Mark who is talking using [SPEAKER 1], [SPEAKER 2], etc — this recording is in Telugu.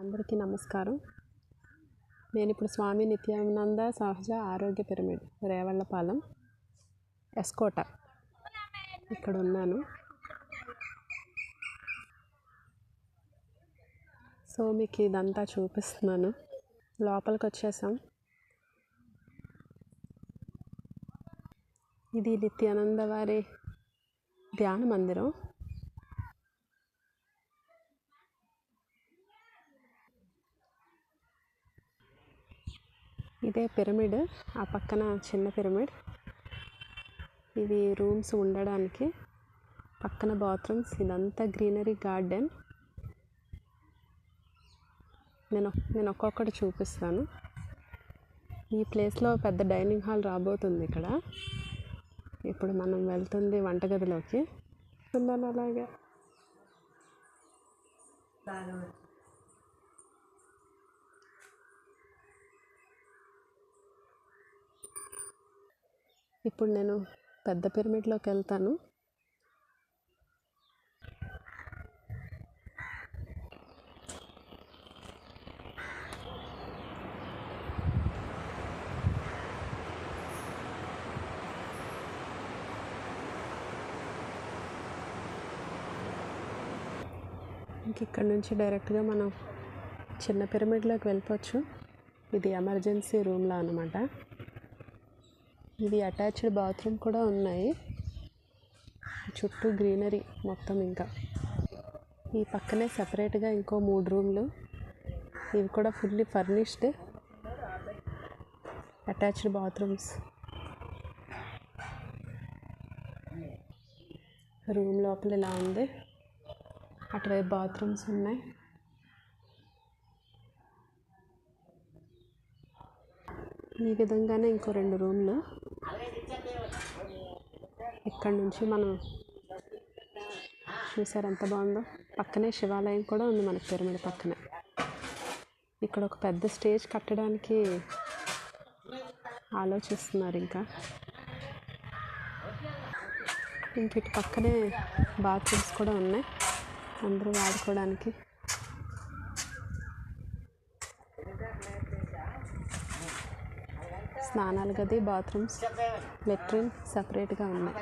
[SPEAKER 1] అందరికీ నమస్కారం. నేను ఇప్పుడు స్వామి నిత్యానంద సహజ ఆరోగ్య పిరమిడ్ రేవళ్ళపాలెం ఎస్కోట. ఇక్కడ ఉన్నాను సో మీకు ఇదంతా చూపిస్తున్నాను. లోపలికి వచ్చేసాం ఇది నిత్యానంద వారి ధ్యాన మందిరం. ఇదే పిరమిడ్ ఆ పక్కన చిన్న పిరమిడ్. ఇవి రూమ్స్ ఉండడానికి. పక్కన బాత్రూమ్స్. ఇదంతా గ్రీనరీ గార్డెన్. నేను నేను ఒక్కొక్కటి చూపిస్తాను. ఈ ప్లేస్లో పెద్ద డైనింగ్ హాల్ రాబోతుంది ఇక్కడ. ఇప్పుడు మనం వెళ్తుంది వంటగదిలోకి. ఉన్నాను అలాగే. ఇప్పుడు నేను పెద్ద పిరమిడ్లోకి వెళ్తాను. ఇంక ఇక్కడ నుంచి డైరెక్ట్గా మనం చిన్న పిరమిడ్లోకి వెళ్ళిపోవచ్చు. ఇది ఎమర్జెన్సీ రూమ్లా అనమాట ఇది అటాచ్డ్ బాత్రూమ్ కూడా ఉన్నాయి. చుట్టూ గ్రీనరీ మొత్తం ఇంకా. ఈ పక్కనే సపరేట్గా ఇంకో మూడు రూమ్లు. ఇవి కూడా fully furnished. Attached bathrooms. Room లోపల ఇలా ఉంది. అటువైపు బాత్రూమ్స్ ఉన్నాయి. ఈ విధంగానే ఇంకో రెండు రూమ్లు. ఇక్కడ నుంచి మనం చూసారు ఎంత బాగుందో. పక్కనే శివాలయం కూడా ఉంది మనకి పిరమిడ్ పక్కనే. ఇక్కడ ఒక పెద్ద స్టేజ్ కట్టడానికి ఆలోచిస్తున్నారు ఇంకా. ఇంక ఇటు పక్కనే బాత్రూమ్స్ కూడా ఉన్నాయి. అందరూ వాడుకోవడానికి. స్నానాల గది బాత్రూమ్స్ లెట్రిన్ సపరేట్గా ఉన్నాయి.